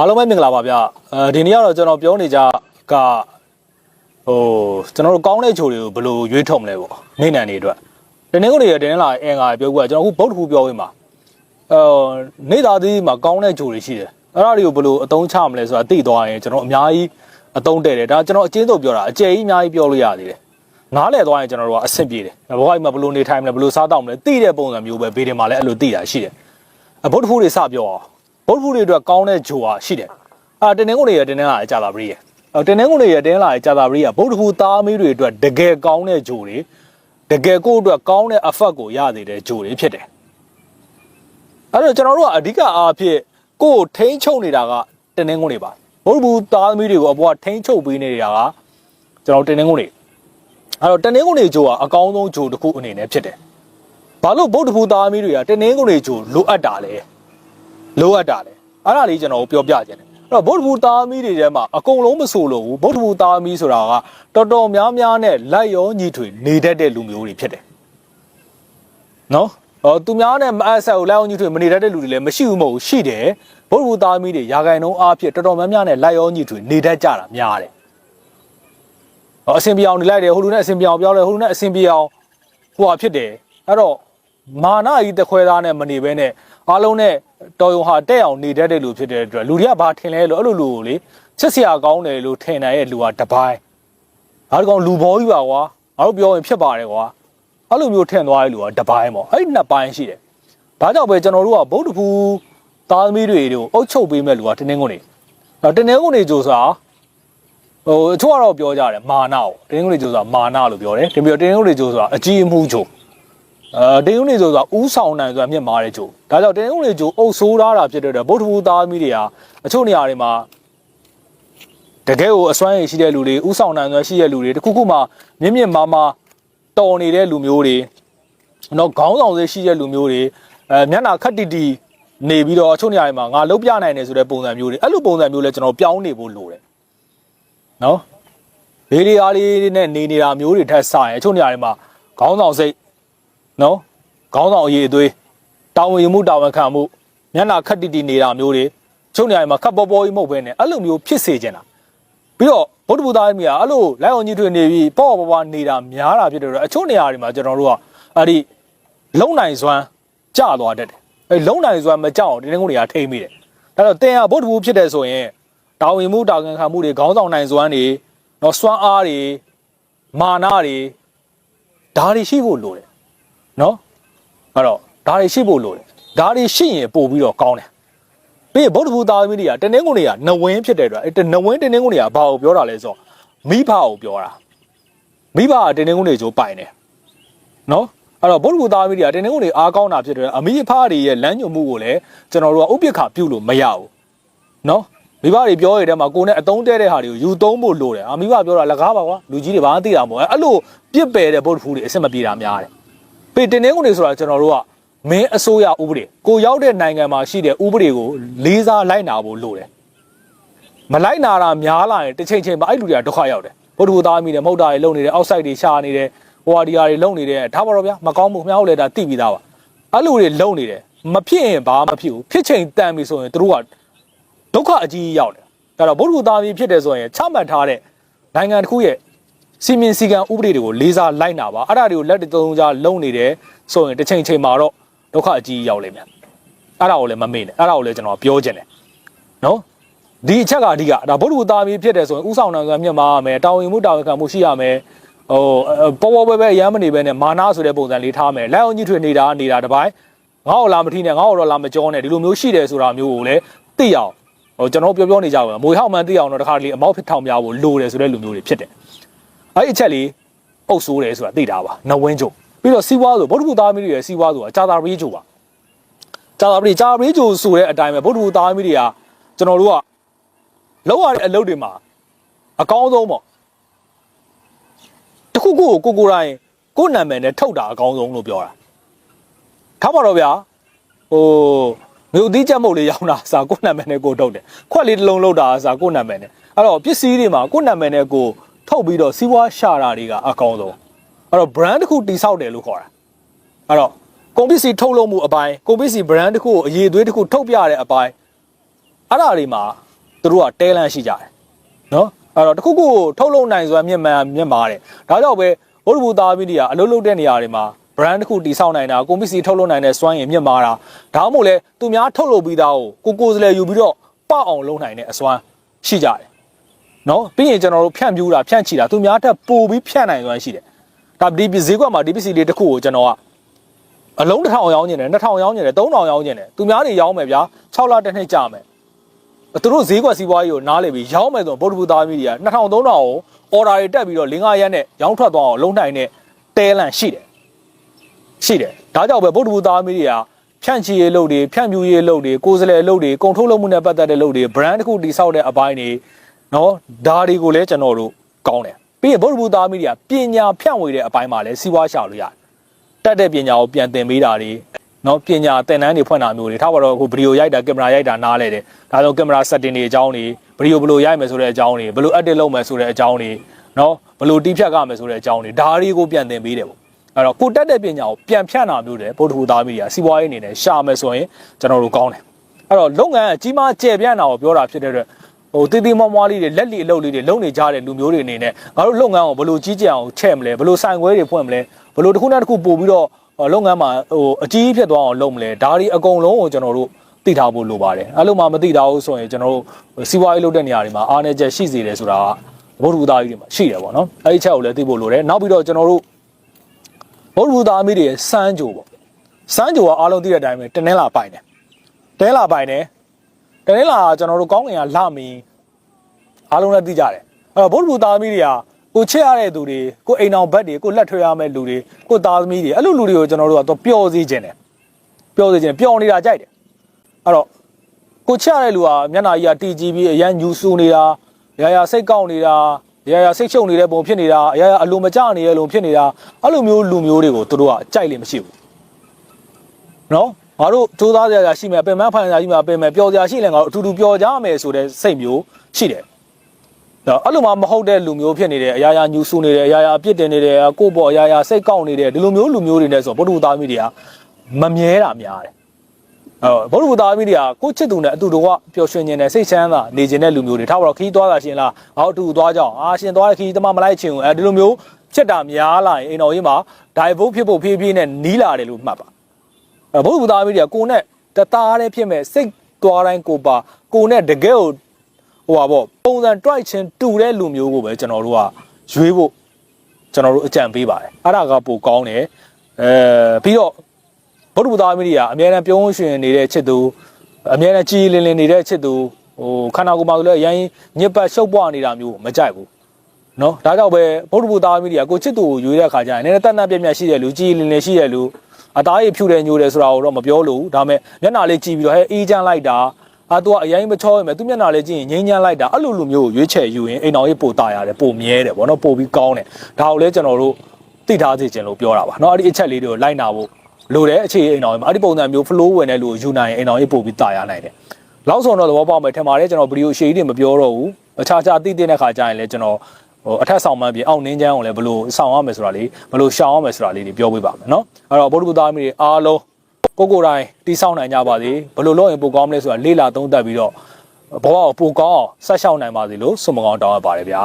အားလုံးပဲမင်္ဂလာပါဗျအဲဒီနေ့ကတော့ကျွန်တော်ပြောနေကြကဟိုကျွန်တော်တို့ကောင်းတဲ့ဂျိုတွေကိုဘယ်လိုရွေးထုတ်မလဲပေါ့နေနံတွေအတွက်တင်းနေကိုတွေရတင်းလာအင်္ဂါပြောကွာကျွန်တော်အခုဗုဒ္ဓဟူပြောဝင်မှာအဲနေသားသီးမှာကောင်းတဲ့ဂျိုတွေရှိတယ်အဲ့ဒါတွေကိုဘယ်လိုအသုံးချမလဲဆိုတာသိသွားရင်ကျွန်တော်အများကြီးအသုံးတဲ့တယ်ဒါကျွန်တော်အချင်းတို့ပြောတာအကျယ်ကြီးအများကြီးပြောလို့ရသေးတယ်နားလည်သွားရင်ကျွန်တော်တို့ကအဆင်ပြေတယ်ဘဝကြီးမှာဘယ်လိုနေထိုင်မလဲဘယ်လိုစားတောက်မလဲသိတဲ့ပုံစံမျိုးပဲဘေးတင်မှာလည်းအဲ့လိုသိတာရှိတယ်အဗုဒ္ဓဟူတွေစပြောအောင် ဗုဒ္ဓဖူတွေအတွက်ကောင်းတဲ့ဂျိုဟာရှိတယ်။အာတင်းနှင်းကုန်တွေရတင်းနှင်းလာကြာတာပရိရဲ့။အော်တင်းနှင်းကုန်တွေရတင်းလာကြာတာပရိကဗုဒ္ဓဖူသားမီးတွေအတွက်တကယ်ကောင်းတဲ့ဂျိုတွေတကယ်ကိုယ့်အတွက်ကောင်းတဲ့အဖက်ကိုရသေးတဲ့ဂျိုတွေဖြစ်တယ်။အဲ့တော့ကျွန်တော်တို့ကအဓိကအားဖြင့်ကိုယ်ထိန်းချုပ်နေတာကတင်းနှင်းကုန်တွေပါ။ဗုဒ္ဓဖူသားမီးတွေကိုအပေါ်ကထိန်းချုပ်ပေးနေတာကကျွန်တော်တင်းနှင်းကုန်တွေ။အဲ့တော့တင်းနှင်းကုန်တွေဂျိုဟာအကောင်းဆုံးဂျိုတစ်ခုအနေနဲ့ဖြစ်တယ်။ဘာလို့ဗုဒ္ဓဖူသားမီးတွေကတင်းနှင်းကုန်တွေဂျိုလိုအပ်တာလဲ။ လိုအပ်တာလေအဲ့ဒါလေးကျွန်တော်ပြောပြခြင်းတယ်အဲ့တော့ဗုဒ္ဓဘူသားမီးတွေထဲမှာအကုန်လုံးမဆိုလို့ဘူးဗုဒ္ဓဘူသားမီးဆိုတာကတော်တော်များများနဲ့လက်ရောညီထွေနေတတ်တဲ့လူမျိုးတွေဖြစ်တယ်နော်အော်သူများနဲ့မအပ်ဆက်ကိုလက်ရောညီထွေမနေတတ်တဲ့လူတွေလည်းမရှိဘူးမဟုတ်ဘူးရှိတယ်ဗုဒ္ဓဘူသားမီးတွေရာဂိုင်နှုန်းအားဖြင့်တော်တော်များများနဲ့လက်ရောညီထွေနေတတ်ကြတာများတယ်ဟောအစင်ပြအောင်နေလိုက်တယ်ဟိုလူနဲ့အစင်ပြအောင်ပြောလဲဟိုလူနဲ့အစင်ပြအောင်ဟိုဟာဖြစ်တယ်အဲ့တော့မာနကြီးတခွဲသားနဲ့မနေဘဲနဲ့အားလုံးနဲ့ တော်ရုံဟာတဲ့အောင်နေတတ်တဲ့လူဖြစ်တဲ့အတွက်လူတွေကဘာထင်လဲလို့အဲ့လိုလူကိုလေချစ်စရာကောင်းတယ်လို့ထင်နိုင်ရဲ့လူကတပိုင်းအားကောင်လူဘောကြီးပါကွာငါတို့ပြောရင်ဖြစ်ပါတယ်ကွာအဲ့လိုမျိုးထင်သွားတဲ့လူကတပိုင်းပေါ့အဲ့ဒီနှစ်ပိုင်းရှိတယ်ဘာကြောင့်ပဲကျွန်တော်တို့ကဗုဒ္ဓဖူသားသမီးတွေတို့အုပ်ချုပ်ပေးမဲ့လူကတင်းတင်းကုန်နေတော့တင်းတင်းကုန်နေကြိုစားဟိုအချို့ကတော့ပြောကြတယ်မာနကိုတင်းတင်းကုန်နေကြိုစားမာနလို့ပြောတယ်ဒီပြီးတော့တင်းတင်းကုန်နေကြိုစားအကြီးအမှုချို့ အဲတင်းဦးနေဆိုဆိုတာဥဆောင်နိုင်ဆိုတာမြင့်မားတဲ့ဂျိုဒါကြောင့်တင်းဦးနေဂျိုအုပ်ဆိုးထားတာဖြစ်တဲ့အတွက်ဗုဒ္ဓဘူးသားသမီးတွေဟာအချို့နေရာတွေမှာတကယ်ကိုအစွမ်းရည်ရှိတဲ့လူတွေဥဆောင်နိုင်စွမ်းရှိတဲ့လူတွေတခုခုမှမြင့်မြင့်မားမားတော်နေတဲ့လူမျိုးတွေတော့ခေါင်းဆောင်စေရှိတဲ့လူမျိုးတွေအဲမျက်နှာခက်တီတီနေပြီးတော့အချို့နေရာတွေမှာငါလုံးပြနိုင်တယ်ဆိုတဲ့ပုံစံမျိုးတွေအဲ့လိုပုံစံမျိုးလဲကျွန်တော်ပြောင်းနေဖို့လိုတယ်နော်ဘေးလီအားလေးနဲ့နေနေတာမျိုးတွေထက်ဆိုင်အချို့နေရာတွေမှာခေါင်းဆောင်စိတ် နော်ခေါင်းဆောင်အရေးအသွေးတာဝန်ယူမှုတာဝန်ခံမှုမျက်နှာခက်တီတီနေတာမျိုးတွေချုပ်နေရာမှာခက်ပေါ်ပေါ်ကြီးမဟုတ်ဘဲနဲ့အဲ့လိုမျိုးဖြစ်စေချင်တာပြီးတော့ဗုဒ္ဓဘုရားမြတ်အဲ့လိုလိုက်အောင်ကြီးထွေနေပြီးပေါ့ပေါ့ပေါ့နေတာများတာဖြစ်တဲ့တော့အချို့နေရာတွေမှာကျွန်တော်တို့ကအဲ့ဒီလုံနိုင်စွမ်းကြသွားတတ်တယ်အဲ့လုံနိုင်စွမ်းမကြောက်အောင်တင်းတင်းကုန်တွေကထိမ့်မိတယ်ဒါတော့တင်ဟာဗုဒ္ဓဘုဖြစ်တယ်ဆိုရင်တာဝန်ယူမှုတာဝန်ခံမှုတွေခေါင်းဆောင်နိုင်စွမ်းတွေနော်စွမ်းအားတွေမာနတွေဒါတွေရှိဖို့လိုတယ် နော်အဲ့တော့ဒါတွေရှိဖို့လိုတယ်ဒါတွေရှိရင်ပို့ပြီးတော့ကောင်းတယ်ပြီးရင်ဗုဒ္ဓဘုသားသမီးတွေကတင်းနှင်းကုန်တွေကနဝင်းဖြစ်တဲ့အတွက်အဲ့နဝင်းတင်းနှင်းကုန်တွေကဘာကိုပြောတာလဲဆိုတော့မိဘကိုပြောတာမိဘကတင်းနှင်းကုန်တွေချိုးပိုင်တယ်နော်အဲ့တော့ဗုဒ္ဓဘုသားသမီးတွေကတင်းနှင်းကုန်တွေအားကောင်းတာဖြစ်တယ်အမိအဖတွေရဲ့လမ်းညွှန်မှုကိုလည်းကျွန်တော်တို့ကဥပိ္ပခပြုလို့မရဘူးနော်မိဘတွေပြောရတဲ့မှာကိုယ်နဲ့အတုံးတဲတဲ့ဟာတွေကိုယူသုံးဖို့လိုတယ်အမိဘပြောတာလကားပါကွာလူကြီးတွေဘာမှသိတာမဟုတ်ဘူးအဲ့လိုပြစ်ပယ်တဲ့ဗုဒ္ဓဘုတွေအစ်စ်မပြေတာများတယ် ပေတင်နေကုန်နေဆိုတာကျွန်တော်တို့ကမင်းအစိုးရဥပဒေကိုရောက်တဲ့နိုင်ငံမှာရှိတဲ့ဥပဒေကိုလေးစားလိုက်နာဖို့လိုတယ်မလိုက်နာတာများလာရင်တစ်ချိန်ချိန်မှာအဲ့လူတွေကဒုက္ခရောက်တယ်ဘုဒ္ဓဘုသားမိတယ်မဟုတ်တာတွေလုံနေတယ်အောက်ဆိုင်တွေရှာနေတယ်ဟိုဟာဒီဟာတွေလုံနေတယ်ဒါပါတော့ဗျာမကောင်းဘူးခင်ဗျားတို့လည်းဒါသိပြီးသားပါအဲ့လူတွေလုံနေတယ်မဖြစ်ရင်ဘာမှမဖြစ်ဘူးဖြစ်ချိန်တန်ပြီဆိုရင်တို့ကဒုက္ခအကြီးကြီးရောက်တယ်ဒါတော့ဘုဒ္ဓဘုသားမိဖြစ်တယ်ဆိုရင်ချမှတ်ထားတဲ့နိုင်ငံတစ်ခုရဲ့ စီမင်းစီကံဥပဒေတွေကိုလေးစားလိုက်နာပါအဲ့ဒါတွေကိုလက်တသုံးကြားလုံနေတယ်ဆိုရင်တစ်ချိန်ချိန်မှာတော့ဒုက္ခအကြီးရောက်လိမ့်မယ်အဲ့ဒါကိုလည်းမမေ့နဲ့အဲ့ဒါကိုလည်းကျွန်တော်ပြောခြင်းတယ်နော်ဒီအချက်ကအဓိကဒါဗုဒ္ဓဘုသားမီးဖြစ်တယ်ဆိုရင်ဥဆောင်နိုင်စွမ်းမြတ်မာရမယ်တာဝန်မှုတာဝန်ခံမှုရှိရမယ်ဟိုပေါ်ပေါ်ပဲပဲရမ်းမနေပဲနဲ့မာနာဆိုတဲ့ပုံစံလေးထားမယ်လက်အောင်ကြီးထွေနေတာနေတာတပိုင်းငါ့ကိုလာမထီးနဲ့ငါ့ကိုတော့လာမကြောနဲ့ဒီလိုမျိုးရှိတယ်ဆိုတာမျိုးကိုလည်းသိအောင်ဟိုကျွန်တော်ပြောပြောနေကြပါမွေဟောက်မှန်သိအောင်တော့တခါတလေအမောက်ဖြစ်ထောင်ပြဖို့လိုတယ်ဆိုတဲ့လူမျိုးတွေဖြစ်တယ် အဲ့ဒီအချက်လေးအုပ်ဆိုးတယ်ဆိုတာသိတာပါနဝင်းချိုပြီးတော့စီးပွားဆိုဗုဒ္ဓဘုသားမီးတွေရဲ့စီးပွားဆိုတာကြာတာပရိချိုပါကြာတာပရိကြာပရိချိုဆိုတဲ့အတိုင်းပဲဗုဒ္ဓဘုသားမီးတွေကကျွန်တော်တို့ကလောက်ရတဲ့အလုပ်တွေမှာအကောင်းဆုံးပေါ့တခုခုကိုကိုကိုတိုင်းကိုယ့်နာမည်နဲ့ထုတ်တာအကောင်းဆုံးလို့ပြောတာထားပါတော့ဗျာဟိုမြို့သီးချက်မုတ်လေးရောင်းတာအစားကိုယ့်နာမည်နဲ့ကိုယ်ထုတ်တယ်ခွက်လေးတစ်လုံးလောက်တာအစားကိုယ့်နာမည်နဲ့အဲ့တော့ပစ္စည်းတွေမှာကိုယ့်နာမည်နဲ့ကိုယ် ထုတ်ပြီးတော့စီးပွားရှာတာတွေကအကောင်းဆုံးအဲ့တော့ brand တစ်ခုတိစောက်တယ်လို့ခေါ်တာအဲ့တော့ကုန်ပစ္စည်းထုတ်လုပ်မှုအပိုင်းကုန်ပစ္စည်း brand တစ်ခုကိုအရေးအသွေးတစ်ခုထုတ်ပြတဲ့အပိုင်းအဲ့ဒါတွေမှာသူတို့ကတဲလန့်ရှိကြတယ်နော်အဲ့တော့တခုခုကိုထုတ်လုပ်နိုင်ဆိုတာမြင့်မှန်မြင့်မာတယ်ဒါကြောင့်ပဲဘုဒ္ဓဘူသားမီဒီယာအလုပ်လုပ်တဲ့နေရာတွေမှာ brand တစ်ခုတည်ဆောက်နိုင်တာကွန်ပစ္စည်းထုတ်လုပ်နိုင်တဲ့စွမ်းရည်မြင့်မာတာဒါမှမဟုတ်လဲသူများထုတ်လုပ်ပြီးသားကိုကိုကိုယ်စလဲယူပြီးတော့ပအောင်လုပ်နိုင်တဲ့အစွမ်းရှိကြတယ် နော်ပြီးရင်ကျွန်တော်တို့ဖြန့်ပြူးတာဖြန့်ချီတာသူများထက်ပိုပြီးဖြန့်နိုင်စွမ်းရှိတယ်ဒါဒီဈေးကွက်မှာဒီပစ္စည်းလေးတစ်ခုကိုကျွန်တော်ကအလုံးတစ်ထောင်ရောင်းနေတယ်နှစ်ထောင်ရောင်းနေတယ်သုံးထောင်ရောင်းနေတယ်သူများတွေရောင်းမယ်ဗျာ6လတစ်နှစ်ကြာမယ်သူတို့ဈေးကွက်စီးပွားရေးကိုနားလည်ပြီးရောင်းမယ်ဆိုဗုဒ္ဓဘုသားမီဒီယာ2000 3000ကိုအော်ဒါတွေတက်ပြီးတော့၄5ရက်နဲ့ရောင်းထွက်သွားအောင်လုံနိုင်တဲ့တဲလန့်ရှိတယ်ရှိတယ်ဒါကြောင့်ပဲဗုဒ္ဓဘုသားမီဒီယာဖြန့်ချီရေးလုပ်တွေဖြန့်ပြူရေးလုပ်တွေကိုယ်စလဲလုပ်တွေကုန်ထုတ်လုပ်မှုနဲ့ပတ်သက်တဲ့လုပ်တွေ brand တစ်ခုတည်ဆောက်တဲ့အပိုင်းတွေ နော်ဒါတွေကိုလည်းကျွန်တော်တို့ကောင်းတယ်ပြီးရင်ဗုဒ္ဓဘုသားမီဒီယာပညာဖြန့်ဝေတဲ့အပိုင်းမှာလည်းစီးပွားရှာလို့ရတယ်တက်တဲ့ပညာကိုပြန်သင်ပေးတာတွေနော်ပညာသင်တန်းတွေဖွင့်တာမျိုးတွေထားပါတော့အခုဗီဒီယိုရိုက်တာကင်မရာရိုက်တာနားလဲတယ်ဒါဆိုကင်မရာ setting တွေအကြောင်းတွေဗီဒီယိုဘယ်လိုရိုက်မယ်ဆိုတဲ့အကြောင်းတွေဘယ်လို edit လုပ်မယ်ဆိုတဲ့အကြောင်းတွေနော်ဘယ်လိုတီးဖြတ်ရမယ်ဆိုတဲ့အကြောင်းတွေဒါတွေကိုပြန်သင်ပေးတယ်ပေါ့အဲ့တော့ကိုတက်တဲ့ပညာကိုပြန်ဖြန့်တာမျိုးတယ်ဗုဒ္ဓဟူသားမီဒီယာစီးပွားရေးအနေနဲ့ရှာမယ်ဆိုရင်ကျွန်တော်တို့ကောင်းတယ်အဲ့တော့လုပ်ငန်းအကြီးမားကျယ်ပြန့်တာကိုပြောတာဖြစ်တဲ့အတွက် ဟိုတီးတီးမွားမွားလေးတွေလက်လီအလုပ်လေးတွေလုပ်နေကြတဲ့လူမျိုးတွေအနေနဲ့ငါတို့လုပ်ငန်းကိုဘယ်လိုကြီးကြအောင်ချဲ့မလဲဘယ်လိုဆိုင်ခွဲတွေဖွင့်မလဲဘယ်လိုတစ်ခုနဲ့တစ်ခုပို့ပြီးတော့ဟိုလုပ်ငန်းမှာဟိုအကြီးဖြစ်သွားအောင်လုပ်မလဲဒါတွေအကုန်လုံးကိုကျွန်တော်တို့သိထားဖို့လိုပါတယ်အဲ့လိုမှမသိတာဘူးဆိုရင်ကျွန်တော်တို့စီးပွားရေးလုပ်တဲ့နေရာတွေမှာအားနည်းချက်ရှိစေတယ်ဆိုတာကဘုဒ္ဓဘုသားကြီးတွေမှာရှိတယ်ပေါ့နော်အဲ့ဒီချက်ကိုလည်းသိဖို့လိုတယ်နောက်ပြီးတော့ကျွန်တော်တို့ဘုဒ္ဓဘုသားအမိတွေရဲ့စမ်းကြိုပေါ့စမ်းကြိုကအားလုံးသိတဲ့အတိုင်းပဲတနင်္လာပိုင်တယ်တနင်္လာပိုင်တယ် တနင်္လာကကျွန်တော်တို့ကောင်းကင်ကလာမီအားလုံးလည်းသိကြတယ်အဲ့တော့ဘုဒ္ဓဘုသားအမိတွေကကိုချစ်ရတဲ့သူတွေကိုအိမ်အောင်ဘက်တွေကိုလက်ထွေရမယ့်လူတွေကိုသားသမီးတွေအဲ့လိုလူတွေကိုကျွန်တော်တို့ကတော့ပျော်စေခြင်းတယ်ပျော်စေခြင်းပျော်နေတာကြိုက်တယ်အဲ့တော့ကိုချစ်ရတဲ့လူကမျက်နှာကြီးကတီကြည့်ပြီးအရန်ညူဆူနေတာရာရာစိတ်ကောက်နေတာရာရာစိတ်ချုပ်နေတဲ့ပုံဖြစ်နေတာအရာရာအလိုမကျနေတဲ့လုံဖြစ်နေတာအဲ့လိုမျိုးလူမျိုးတွေကိုသူတို့ကကြိုက်လိမ့်မရှိဘူးနော် ငါတို့စူးစမ်းကြရရှိမယ်ပင်မဖိုင်ကြရှိမယ်ပင်မယ်ပျော်ကြရှိလဲငါတို့အထူးထူးပျော်ကြမယ်ဆိုတဲ့စိတ်မျိုးရှိတယ်ဒါအဲ့လိုမှမဟုတ်တဲ့လူမျိုးဖြစ်နေတယ်အရာရာညူဆူနေတယ်အရာရာအပြစ်တင်နေတယ်ကိုယ့်ဘောအရာရာစိတ်ကောက်နေတယ်ဒီလိုမျိုးလူမျိုးတွေနဲ့ဆိုဗုဒ္ဓဘုသားမိတွေကမမြဲတာများတယ်အဲ့ဗုဒ္ဓဘုသားမိတွေကကိုယ့်ချစ်သူနဲ့အတူတကွပျော်ရွှင်နေတဲ့စိတ်ချမ်းသာနေခြင်းတဲ့လူမျိုးတွေထားပါတော့ခီးသွားတာရှင်လားဟောအတူသွားကြအောင်အာရှင်သွားတဲ့ခီးတမမလိုက်ချင်ဘူးအဲဒီလိုမျိုးချစ်တာများလာရင်အိမ်တော်ကြီးမှာဒိုင်ဘုတ်ဖြစ်ဖို့ဖြည်းဖြည်းနဲ့နီးလာတယ်လို့မှတ်ပါ အဲဘုရားဘုရားမီဒီယာကိုနဲ့တသားတည်းဖြစ်မဲ့စိတ်သွားတိုင်းကိုပါကိုနဲ့တကယ်ကိုဟိုပါပေါ့ပုံစံတွိုက်ချင်းတူတဲ့လူမျိုးကိုပဲကျွန်တော်တို့ကရွေးဖို့ကျွန်တော်တို့အကြံပေးပါတယ်အဲ့ဒါကပိုကောင်းတယ်အဲပြီးတော့ဘုရားဘုရားမီဒီယာအများအားပြုံးရွှင်နေတဲ့ချစ်သူအများအားကြီးလင်းလင်းနေတဲ့ချစ်သူဟိုခန္ဓာကိုယ်မှာဆိုလည်းအရင်ညစ်ပတ်ရှုပ်ပွားနေတာမျိုးမကြိုက်ဘူးနော်ဒါကြောင့်ပဲဗုဒ္ဓဘုသားမီဒီယာကိုချစ်သူကိုရွေးတဲ့အခါကျရင်နည်းနည်းတတ်တတ်ပြတ်ပြတ်ရှိတဲ့လူကြီးလင်းလင်းရှိတဲ့လူ အသားရည်ဖြူတယ်ညိုတယ်ဆိုတာကိုတော့မပြောလို့ဒါပေမဲ့မျက်နှာလေးကြည့်ပြီးတော့ဟဲအေးချမ်းလိုက်တာအာသူကအရင်မချောရမယ်သူမျက်နှာလေးကြည့်ရင်ငိမ့်ချမ်းလိုက်တာအဲ့လိုလူမျိုးကိုရွေးချယ်ယူရင်အိမ်တော်ကြီးပိုတာရတယ်ပိုမြဲတယ်ဗောနော်ပိုပြီးကောင်းတယ်ဒါကိုလည်းကျွန်တော်တို့သိထားစေချင်လို့ပြောတာပါနော်အဲ့ဒီအချက်လေးတွေကိုလိုက်နာဖို့လိုတယ်အခြေအိမ်တော်ကြီးမှာအဲ့ဒီပုံစံမျိုး flow ဝင်တဲ့လူကိုယူနိုင်ရင်အိမ်တော်ကြီးပိုပြီးတာရနိုင်တယ်လောက်ဆုံးတော့သဘောပေါက်မယ်ထင်ပါတယ်ကျွန်တော်ဗီဒီယိုအရှိကြီးတွေမပြောတော့ဘူးအခြားခြားသိတဲ့ခါကျရင်လည်းကျွန်တော် ဟိုအထက်ဆောင်မှန်းပြင်အောက်နင်းချမ်းကိုလည်းဘလို့ဆောင်ရမယ်ဆိုတာလေးဘလို့ရှောင်ရမယ်ဆိုတာလေးတွေပြောပေးပါမယ်နော်အဲ့တော့ဗုဒ္ဓဘုရားမိတွေအားလုံးကိုကိုယ်တိုင်တိဆောက်နိုင်ကြပါစေဘလို့လုပ်ရင်ပိုကောင်းမလဲဆိုတာလေ့လာသုံးသပ်ပြီးတော့ဘဝကိုပိုကောင်းအောင်ဆက်ရှောက်နိုင်ပါစေလို့ဆုမကောင်းတောင်းရပါတယ်ဗျာ